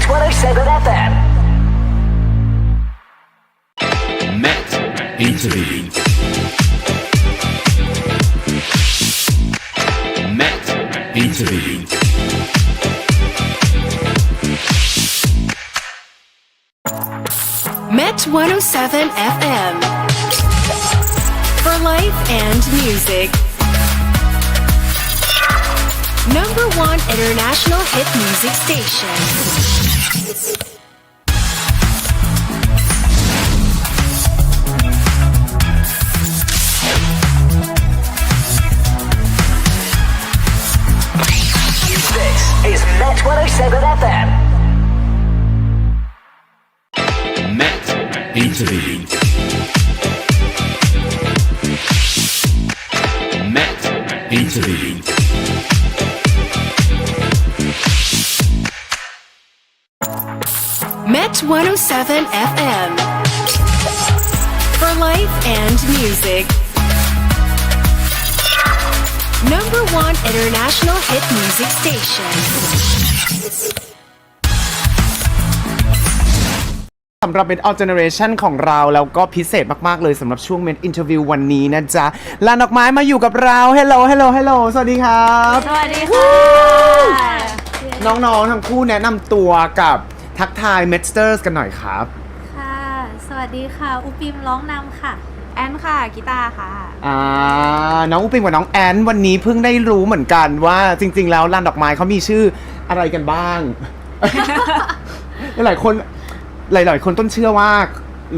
Met 107 FM. Met Interview. Met Interview. Met 107 FM. For life and music. Number one international hit music station. This is Met 107 FM. Met Interview. Met Interview. Met 107 FM. For life and music. Number one international hit music station. สำหรับเป็น All Generation ของเรา แล้วก็พิเศษมาก ๆ เลยสำหรับช่วงเมนอินเทอร์วิววันนี้นะจ๊ะ ลานดอกไม้มาอยู่กับเรา Hello Hello Hello สวัสดีครับ สวัสดีค่ะ น้อง ๆ ทั้งคู่แนะนำตัวกับ ทักทาย m e d s t e r s กันหน่อยครับ ค่ะ สวัสดีค่ะ อุปิมร้องนำค่ะ แอนค่ะกีตาร์ค่ะ อ่าน้องอุปิงกับน้องแอนวันนี้เพิ่งได้รู้เหมือนกันว่าจริง ๆ แล้วลานดอกไม้เขามีชื่ออะไรกันบ้าง หลายๆคนหลาย ๆ คนต้นเชื่อว่า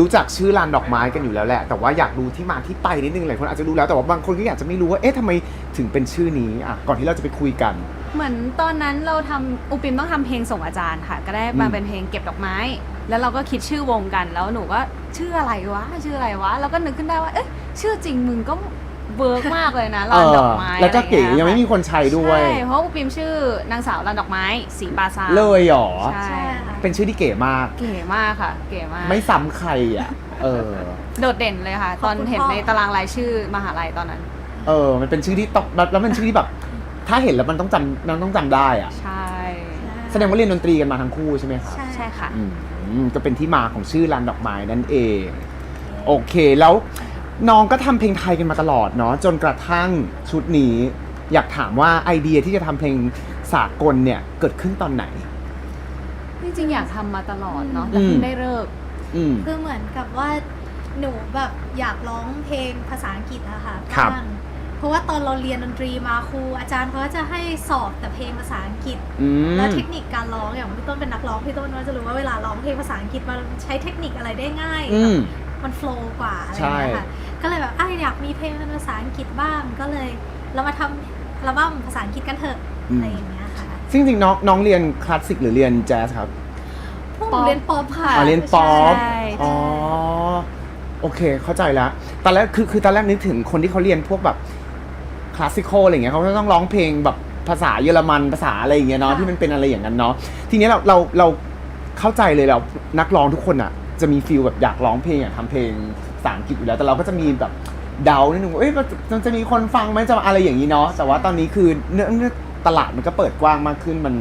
รู้จักชื่อลานดอกไม้กันอยู่แล้วแหละ แต่ว่าอยากรู้ที่มาที่ไปนิดนึงหลายคนอาจจะรู้แล้วแต่ว่าบางคนก็อยากจะไม่รู้ว่าเอ๊ะทำไมถึงเป็นชื่อนี้อะก่อนที่เราจะไปคุยกัน เหมือนตอนนั้นเราทำอุปิมต้องทำเพลงส่งอาจารย์ค่ะ ก็ได้มาอืม เป็นเพลงเก็บดอกไม้ แล้วเราก็คิดชื่อวงกันแล้วหนูก็ชื่ออะไรวะ ชื่ออะไรวะ แล้วก็นึกขึ้นได้ว่า เอ๊ะชื่อจริงมึงก็เวิร์กมากเลยนะลานดอกไม้เออแล้วก็เก๋อะรยังไม่มีค่ะคนใช้ด้วย ใช่เพราะอุปิมชื่อนางสาวลานดอกไม้สีบาซาเลยเหรอ ใช่ใช่ค่ะ เป็นชื่อที่เก๋มาก เก๋มากค่ะ เก๋มากไม่ซ้ำใครอะ เออ โดดเด่นเลยค่ะ ตอนเห็นในตารางรายชื่อมหาลัยตอนนั้น เออ มันเป็นชื่อที่ต้องแล้วแล้วมันชื่อที่แบบ ถ้าเห็นแล้วมันต้องจำมันต้องจำได้อะใช่ แสดงว่าเรียนดนตรีกันมาทั้งคู่ใช่ไหมครับใช่ใช่ค่ะ อืมก็เป็นที่มาของชื่อลานดอกไม้นั่นเอง โอเคแล้วน้องก็ทำเพลงไทยกันมาตลอดเนาะจนกระทั่งชุดนี้ อยากถามว่าไอเดียที่จะทำเพลงสากลเนี่ยเกิดขึ้นตอนไหน จริงๆอยากทำมาตลอดเนาะอืแต่มเพิ่งได้เลิก อืม คือเหมือนกับว่าหนูแบบอยากร้องเพลงภาษาอังกฤษอะค่ะครับางเพ ราะว่าตอนเราเรียนดนตรีมาครูอาจารย์เขาก็จะให้สอบแต่เพลงภาษาอังกฤษ อืม แล้วเทคนิคการร้องอย่างพี่ต้นเป็นนักร้องพี่ต้นก็จะรู้ว่าเวลาร้องเพลงภาษาอังกฤษมันใช้เทคนิคอะไรได้ง่ายอืม มันโฟล์กว่าอะไรอย่างเงี้ยค่ะก็เลยแบบอะอยากมีเพลงเป็นภาษาอังกฤษบ้างก็เลย เรามาทำอัลบั้มภาษาอังกฤษกันเถอะอืม อะไรอย่างเงี้ยค่ะซึ่งจริงๆน้องน้องเรียนคลาสสิกหรือเรียนแจ๊สครับ พวกหนูเรียนป๊อปค่ะอ๋อเรียนป๊อป ใช่อ๋อ โอเค เข้าใจแล้วตอนแรกคือคือตอนแรกนึกถึงคนที่เขาเรียนพวกแบบ คลาสสิคอลอะไรเงี้ยเขาก็ต้องร้องเพลงแบบภาษาเยอรมันภาษาอะไรอย่างเงี้ยเนาะที่มันเป็นอะไรอย่างนั้นเนาะทีนี้เราเราเราเข้าใจเลยเรานักร้องทุกคนอะ จะมีฟีลแบบอยากร้องเพลงอยากทำเพลงภาษาอังกฤษอยู่แล้ว แต่เราก็จะมีแบบเดานิดนึงว่าเอ้ยมันมันจะมีคนฟังไหมจะอะไรอย่างนี้เนาะแต่ว่าตอนนี้คือเนื้อเนื้อตลาดมันก็เปิดกว้างมากขึ้นมัน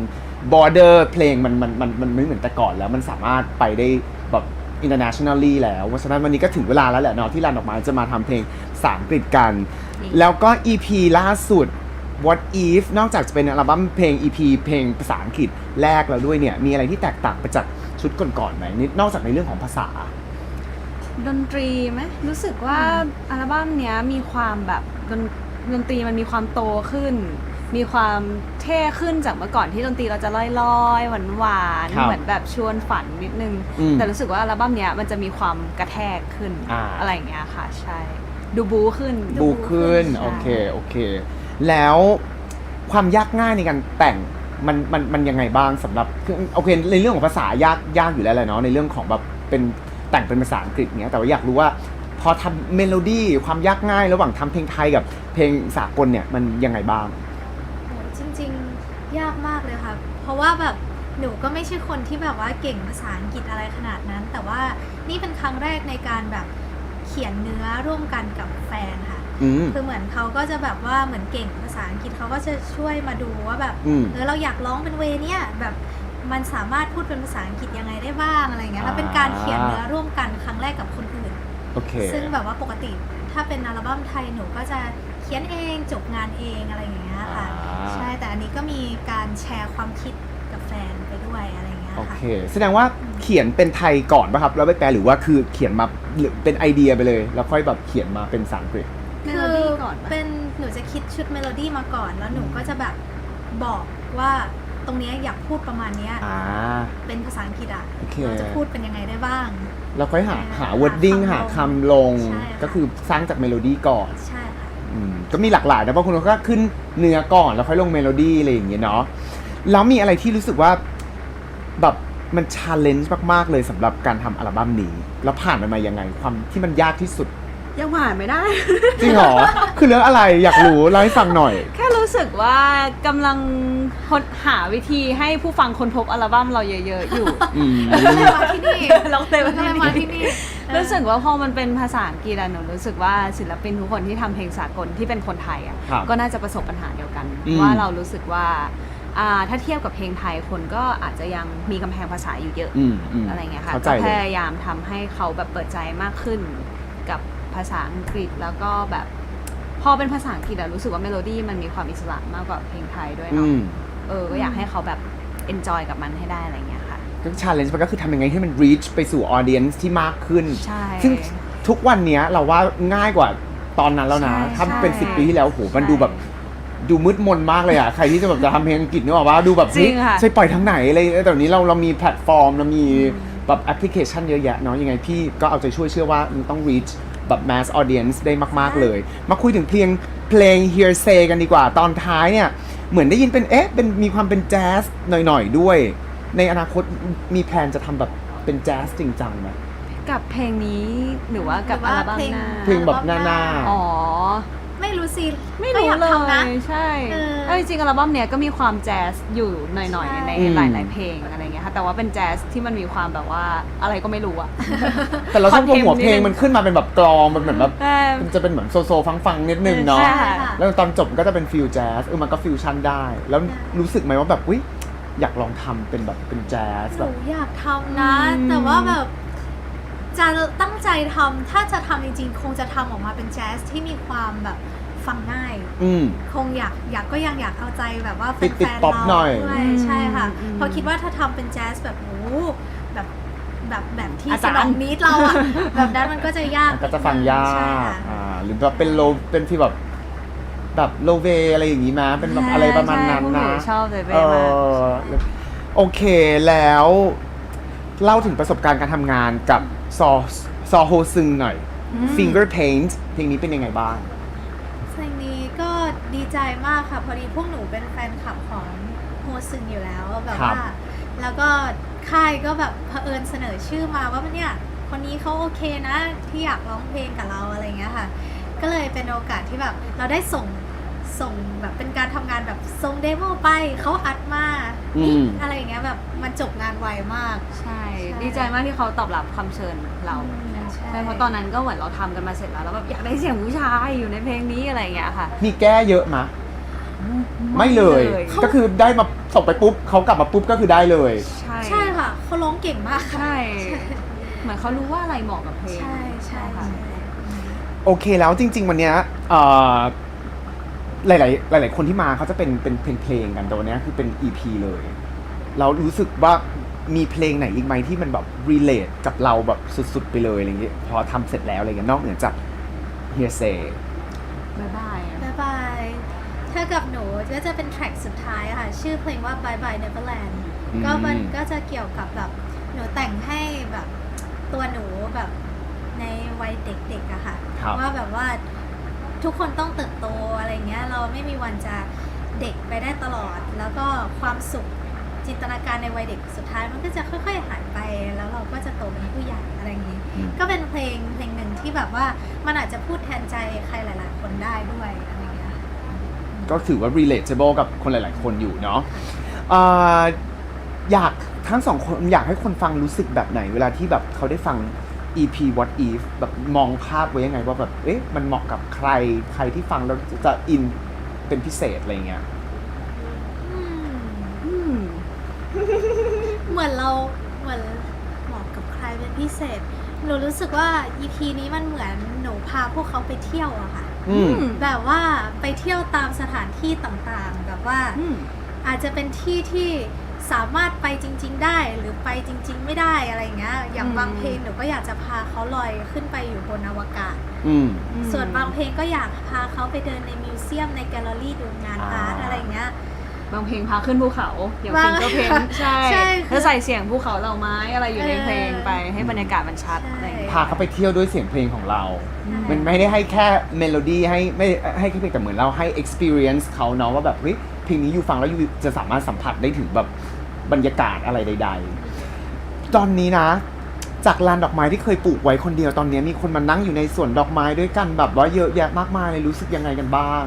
บอร์เดอร์เพลงมันมันมันมันไม่เหมือนแต่ก่อนแล้ว มันสามารถไปได้แบบ internationally แล้วเพราะฉะนั้นวันนี้ก็ถึงเวลาแล้วแหละเนาะที่ลานดอกไม้จะมาทำเพลงภาษาอังกฤษกัน แล้วก็ EP ล่าสุด What If นอกจากจะเป็นอัลบั้มเพลง EP เพลงภาษาอังกฤษแรกแล้วด้วยเนี่ย มีอะไรที่แตกต่างไปจากชุดก่อนๆไหมนิดนอกจากในเรื่องของภาษา ดนตรีไหมรู้สึกว่าอัลบั้มเนี้ยมีความแบบดนดนตรีมันมีความโตขึ้น มีความเท่ขึ้นจากเมื่อก่อนที่ดนตรีเราจะลอยๆหวานหวานๆครับเหมือนแบบชวนฝันนิดนึง อืมแต่รู้สึกว่าอัลบั้มเนี้ยมันจะมีความกระแทกขึ้นอ่า อะไรอย่างเงี้ยค่ะ ใช่ ดูบูขึ้น บูขึ้นใช่โอเค โอเค แล้วความยากง่ายในการแต่งมันมันมันยังไงบ้างสำหรับคือโอเคในเรื่องของภาษายากยากอยู่แล้วแหละเนาะในเรื่องของแบบเป็นแต่งเป็นภาษาอังกฤษเนี้ยแต่ว่าอยากรู้ว่า พอทำเมโลดี้ความยากง่าย ระหว่างทำเพลงไทยกับเพลงสากลเนี่ยมันยังไงบ้างโหจริง ๆ ยากมากเลยค่ะ เพราะว่าแบบหนูก็ไม่ใช่คนที่แบบว่าเก่งภาษาอังกฤษอะไรขนาดนั้น แต่ว่านี่เป็นครั้งแรกในการแบบ เขียนเนื้อร่วมกันกับแฟนค่ะ อืม คือเหมือนเขาก็จะแบบว่าเหมือนเก่งภาษาอังกฤษเขาก็จะช่วยมาดูว่าแบบอืมเออเราอยากร้องเป็นเวเนี้ยแบบมันสามารถพูดเป็นภาษาอังกฤษยังไงได้บ้างอะไรเงี้ยแล้วเป็นการเขียนเนื้อร่วมกันครั้งแรกกับคนอื่น โอเค ซึ่งแบบว่าปกติถ้าเป็นอัลบั้มไทยหนูก็จะเขียนเองจบงานเองอะไรอย่างเงี้ยค่ะ อ่า ใช่แต่อันนี้ก็มีการแชร์ความคิดกับแฟนไปด้วยอะไรอย่างเงี้ย โอค่ะ เค แสดงว่าเขียนเป็นไทยก่อนป่ะครับแล้วไปแปลหรือว่าคือเขียนมาหรือเป็นไอเดียไปเลย แล้วค่อยแบบเขียนมาเป็นภาษาอังกฤษ เมคืโลอดี้ก่อนปะ เป็นหนูจะคิดชุดเมโลดี้มาก่อน แล้วหนูก็จะแบบบอกว่าตรงเนี้ยอยากพูดประมาณเนี้ยอ่า เป็นภาษาอังกฤษอะโอเค เราจะพูดเป็นยังไงได้บ้าง แล้วค่อยหาใช่หา wording หาหาคำคำลลงงใช่ค่ะ ก็คือสร้างจากเมโลดี้ก่อนใช่ค่ะ อืมก็มีหลากหลายนะบางคนก็ขึ้นเนื้อก่อนแล้วค่อยลงเมโลดี้อะไรอย่างเงี้ยเนาะแล้วมีอะไรที่รู้สึกว่า แบบมันชาเลนจ์มาก ๆ เลยสำหรับการทำอัลบั้มนี้ แล้วผ่านมันมายังไงความที่มันยากที่สุด ยังผ่านไม่ได้ จริงเหรอ คือเรื่องอะไรอยากรู้เล่าให้ฟังหน่อย แค่รู้สึกว่ากำลังค้นหาวิธีให้ผู้ฟังค้นพบอัลบั้มเราเยอะๆอยู่ อืม มาที่นี่เราเลยมาก็เลยมาที่นี่เออรู้สึกว่าพอมันเป็นภาษาอังกฤษอะหนูรู้สึกว่าศิลปินทุกคนที่ทำเพลงสากลที่เป็นคนไทยอะครับก็น่าจะประสบปัญหาเดียวกัน อืม ว่าเรารู้สึกว่า อ่าถ้าเทียบกับเพลงไทยคนก็อาจจะยังมีกำแพงภาษาอยู่เยอะอืมอืมอะไรเงี้ยค่ะเข้าใจก็เลพยยายามทำให้เขาแบบเปิดใจมากขึ้นกับภาษาอังกฤษแล้วก็แบบพอเป็นภาษาอังกฤษอะรู้สึกว่าเมโลดี้มันมีความอิสระมากกว่าเพลงไทยด้วยอืเนาะมเออก็อยากให้เขาแบบ enjoy กับมันให้ได้อะไรเงี้ยค่ะ ก็ชาเลนจ์มันก็คือทำยังไงให้มัน reach ไปสู่ audience ที่มากขึ้น ใช่ ซึ่งทุกวันเนี้ยเราว่าง่ายกว่าตอนนั้นแล้วนะ ใช่ถ้าเป็น ใช่สิบปีที่แล้วโหมันใช่ดูแบบ ดูมืดมนมากเลยอะ ใครที่จะแบบจะทำเพลงอังกฤษนึกออกว่าดูแบบจริงค่ะ ใช่ปล่อยทางไหนอะไรแต่วันนี้เราเรามีแพลตฟอร์มเรามีแบบแอปพลิเคชันเยอะแยะเนาะยังไงพี่ก็เอาใจช่วยเชื่อว่ามันต้อง reach แบบ mass audience ได้มาก ๆ เลย มาคุยถึงเพลงเพลง hearsay กันดีกว่า ตอนท้ายเนี่ย เหมือนได้ยินเป็นเอ๊ะเป็นมีความเป็นแจ๊สหน่อย ๆ ด้วย ในอนาคตมีแพลนจะทำแบบเป็นแจ๊สจริงจังไหมกับเพลงนี้หรือว่ากับหรืออัว่าลบั้มเพลง หน้าเพลงแบบหน้าๆ อ๋อไม่ รู้สิไม่ก็รู้อยากเลทำนะ ยใช่เออเออจริงๆอัลบั้มเนี้ยก็มีความแจ๊สอยู่หน่อยใช่ ๆ ในอืมหลาย ๆ เพลงอะไรเงี้ยค่ะแต่ว่าเป็นแจ๊สที่มันมีความแบบว่าอะไรก็ไม่รู้อะ แต่เราชอบคอนเทนต์หัวเพลงนิดนึงมันขึ้นมาเป็นแบบกลองมันเหมือนแบบใช่มันจะเป็นเหมือนโซโซฟังฟังๆนิดนึงเนาะใช่ค่ะ แล้วตอนจบมันก็จะเป็นฟิลแจ๊สเออมันก็ฟิวชั่นได้ แล้วใช่รู้สึกไหมว่าแบบอุ้ยอยากลองทำเป็นแบบเป็นแจ๊สหแบนูบ อยากทำนะ อืม แต่ว่าแบบ จะตั้งใจทำถ้าจะทำจริงๆ คงจะทำออกมาเป็นแจ๊สที่มีความแบบ ฟังง่าย อืม คงอยากอยากก็ยังอยากเอาใจแบบว่าแฟติดติดนๆป๊อปเราหน่อยด้วยใช่ค่ะอืมเพราะคิดว่าถ้าทำเป็นแจ๊สแบบโอ้โหแบบแบบแบบที่อาสจารย์ นองนิดเราอะแบบนั้นมันก็จะยากมันก็จะฟังยาใช่กค่ะ อ่าหรือแบบเป็นโลเป็นฟีลแบบแบบโลเวอะไรอย่างงี้มาเป็นแบบอะไรประมาณนั้นใช่พวกหนะชอบเลยเอเว้ยมากอโอเคแล้ว เล่าถึงประสบการณ์การทำงานกับซอซอโฮซึงหน่อย Finger Paint เพลงนี้เป็นยังไงบ้างเพลงนี้ก็ ดีใจมากค่ะ พอดีพวกหนูเป็นแฟนคลับของโฮซึงอยู่แล้วแบบครับว่า แล้วก็ค่ายก็แบบเผอิญเสนอชื่อมาว่ามันเนี่ยคนนี้เขาโอเคนะ ที่อยากร้องเพลงกับเราอะไรเงี้ยค่ะ ก็เลยเป็นโอกาสที่แบบเราได้ส่งส่งแบบเป็นการทำงานแบบส่งเดโมไปเขาอัดมาอืมอะไรอย่างเงี้ยแบบมันจบงานไวมาก ใช่ใช่ดีใจมากที่เขาตอบรับคำเชิญเรา ใช่ใช่เพราะตอนนั้นก็เหมือนเราทำกันมาเสร็จแล้วแล้วแบบอยากได้เสียงผู้ชายอยู่ในเพลงนี้อะไรอย่างเงี้ยค่ะ มีแก้เยอะมะไม่เลย ก็คือได้มาส่งไปปุ๊บเขากลับมาปุ๊บก็คือได้เลย ใช่ใช่ค่ะเขาร้องเก่งมากค่ะ ใช่เหมือนเขารู้ว่าอะไรเหมาะกับเพลง ใช่ใช่ค่ะใช่ โอเคแล้วจริง ๆ วันเนี้ยเอ่อหลาย ๆ หลาย ๆ คนที่มาเขาจะเป็นเป็นเพลงเพลงๆกันแต่วันเนี้ยคือเป็น EP เลย เรารู้สึกว่า มีเพลงไหนอีกไหมที่มันแบบ relate กับเราแบบสุด ๆ ไปเลยอะไรอย่างเงี้ยพอทำเสร็จแล้วอะไรเงี้ยนอกเหนือจาก hearsay บ๊ายบายบ๊ายบายถ้ากับหนูก็จะเป็นแทร็กสุดท้ายอะค่ะ ชื่อเพลงว่า Bye Bye Neverland อืม ก็มันก็จะเกี่ยวกับแบบหนูแต่งให้แบบตัวหนูแบบในวัยเด็กๆอะค่ะ ครับ ว่าแบบว่าทุกคนต้องเติบโตอะไรเงี้ย เราไม่มีวันจะเด็กไปได้ตลอด แล้วก็ความสุข จินตนาการในวัยเด็กสุดท้ายมันก็จะค่อย ๆ หายไป แล้วเราก็จะโตเป็นผู้ใหญ่อะไรอย่างนี้ อืม ก็เป็นเพลงเพลงหนึ่งที่แบบว่ามันอาจจะพูดแทนใจใครหลายๆ คนได้ด้วยอะไรอย่างเงี้ย ก็ถือว่า relatable กับคนหลาย ๆ คนอยู่เนาะเอ่ออยากทั้งสองคนอยากให้คนฟังรู้สึกแบบไหน เวลาที่แบบเขาได้ฟัง EP What If แบบมองภาพไว้ยังไงว่าแบบ เอ๊ะ มันเหมาะกับใคร ใครที่ฟังแล้วจะอินเป็นพิเศษอะไรเงี้ย อืม อืม เหมือนเราเหมือนเหมาะกับใครเป็นพิเศษ หนูรู้สึกว่า EP นี้มันเหมือนหนูพาพวกเขาไปเที่ยวอะค่ะ อืม แบบว่าไปเที่ยวตามสถานที่ต่างๆ แบบว่าอืม อาจจะเป็นที่ที่สามารถไปจริง ๆ ได้หรือไปจริง ๆ ไม่ได้อะไรอย่างเงี้ย อย่างอืม บางเพลงหนูก็อยากจะพาเขาลอยขึ้นไปอยู่บนอวกาศ อืม ส่วนบางเพลงก็อยากพาเขาไปเดินในมิวเซียมในแกลเลอรี่ดูงานอ่าอาร์ตอะไรอย่างเงี้ย บางเพลงพาขึ้นภูเขา อย่างบางฟิงเกอร์เพลนใช่ใช่คือแล้วใส่เสียงภูเขาเหล่าไม้อะไรอยู่ในเออเพลงไปให้บรรยากาศมันชัดใช่ อะไรอย่างเงี้ย พาเขาไปเที่ยวด้วยเสียงเพลงของเรา มันไม่ได้ให้แค่เมโลดี้ให้ไม่ให้แค่เพลงแต่เหมือนเราให้ experience เขาเนาะว่าแบบเฮ้ยเพลงนี้อยู่ฟังแล้วอยู่จะสามารถสัมผัสได้ถึงแบบบรรยากาศอะไรใด ๆ ตอนนี้นะ จากลานดอกไม้ที่เคยปลูกไว้คนเดียวตอนนี้มีคนมานั่งอยู่ในสวนดอกไม้ด้วยกันแบบว่าเยอะแยะมากมายเลยรู้สึกยังไงกันบ้าง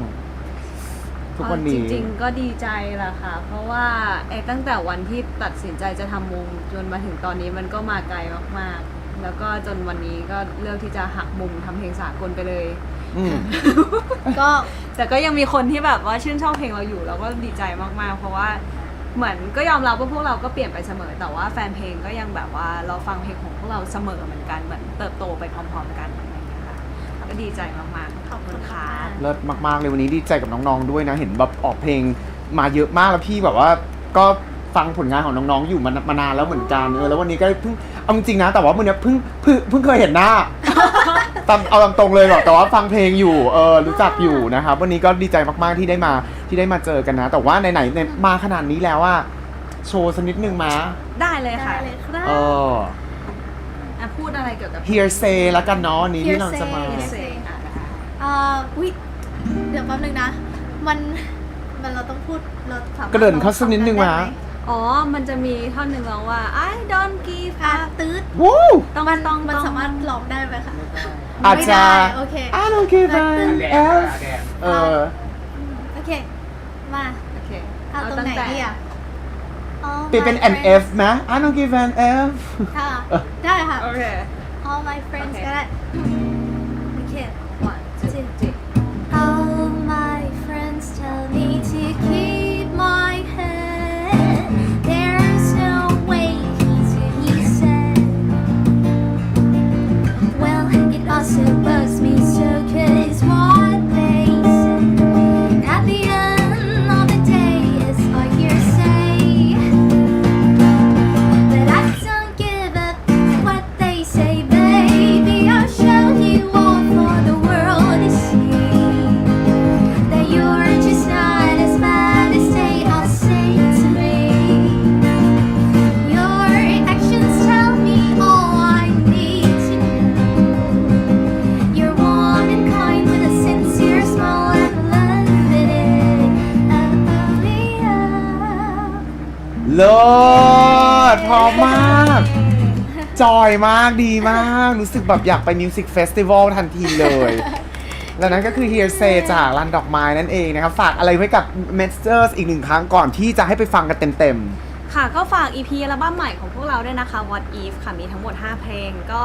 ทุกวันนี้ จริงๆ ก็ดีใจแหละค่ะ เพราะว่าไอ้ตั้งแต่วันที่ตัดสินใจจะทำมุมจนมาถึงตอนนี้มันก็มาไกลมากๆ แล้วก็จนวันนี้ก็เลือกที่จะหักมุมทำเพลงสากลไปเลย อืม ก็แต่ก็ยังมีคนที่แบบว่าชื่นชอบเพลงเราอยู่เราก็ดีใจมากๆ เพราะว่าเหมือนก็ยอมรับว่าพวกเราก็เปลี่ยนไปเสมอ แต่ว่าแฟนเพลงก็ยังแบบว่าเราฟังเพลงของพวกเราเสมอเหมือนกันเหมือนเติบโตไปพร้อม ๆ กัน ก็ดีใจมากๆขอบคุณค่ะ เลิศมากๆเลยวันนี้ดีใจกับน้องๆด้วยนะ เห็นแบบออกเพลงมาเยอะมากแล้วพี่แบบว่าก็ฟังผลงานของน้องๆอยู่มามานานแล้วเหมือนกันเออแล้ววันนี้ก็เพิ่งเอาจริงๆนะ แต่ว่าวันนี้เพิ่งเพิ่งเพิ่งเคยเห็นหน้า ตามเอาตามตรงเลยหรอกแต่ว่าฟังเพลงอยู่เออรู้จักอยู่นะครับวันนี้ก็ดีใจมากๆที่ได้มาที่ได้มาเจอกันนะ แต่ว่าไหนๆเนี่ยมาขนาดนี้แล้วว่าโชว์สักนิดนึงมาได้เลยได้ค่ะเลยครับเออ อะพูดอะไรเกี่ยวกับ hearsay แล้วกันเนาะวันนี้ที่เราจะมา Hearsay เสกอะนะคะอ่าอุ้ยเดี๋ยวแป๊บนึงนะ มันมันเราต้องพูดเราสามารถกระเดินเข้าสักนิดนึงมาร้อพร้อกัได้ไหอ๋อ มันจะมีท่อนหนึ่งร้องว่า I don't give อะ up ตืดวู้ ต้องมันต้องมันต้องสามารถร้องได้ไหมคะอาจจะ ไม่ได้โอเค I don't give a F เออ โอเค มา โอเคเอาตรงไหนดีอะ All เปลี่ยนเป็น my N friends F ไหม I don't give an F ค่ะได้ค่ะ โอเค All my friends โอเค ก็ได้ เลิศพอมาก จอยมากดีมาก รู้สึกแบบอยากไปมิวสิกเฟสติวัลทันทีเลย แล้วนั้นก็คือ Hearsay จากลันดอกไม้นั่นเองนะครับ ฝากอะไรไว้กับ m a s t e r s อีกหนึ่งครั้งก่อนที่จะให้ไปฟังกันเต็มค่ะก็ฝาก EP อัลบั้มใหม่ของพวกเราด้วยนะคะ What If ค่ะ มีทั้งหมด 5 เพลง ก็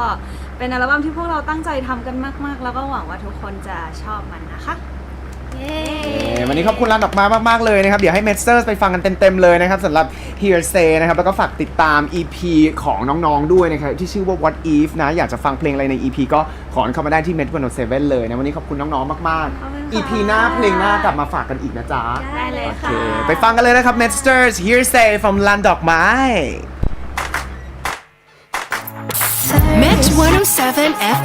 เป็นอัลบั้มที่พวกเราตั้งใจทำกันมาก ๆ แล้วก็หวังว่าทุกคนจะชอบมันนะคะ เย้ๆวันนี้ขอบคุณลันดอกไม้มาก ๆ เลยนะครับ เดี๋ยวให้ m a s t e r s ไปฟังกันเต็ม ๆ เลยนะครับสำหรับ Hearsay นะครับ แล้วก็ฝากติดตาม EP ของน้องๆด้วยนะครับ ที่ชื่อว่า What If นะ อยากจะฟังเพลงอะไรใน EP ก็ขอเข้ามาได้ที่ Met 107เลยนะ วันนี้ขอบคุณน้องๆมากขอบคุณๆค่ะ EP หน้าเพลงหน้ากลับมาฝากกันอีกนะจ๊ะ ได้เลยโอค่ะเคไปฟังกันเลยนะครับ m a s t e r s Hearsay from ลันดอกไม้ Met 107 FM.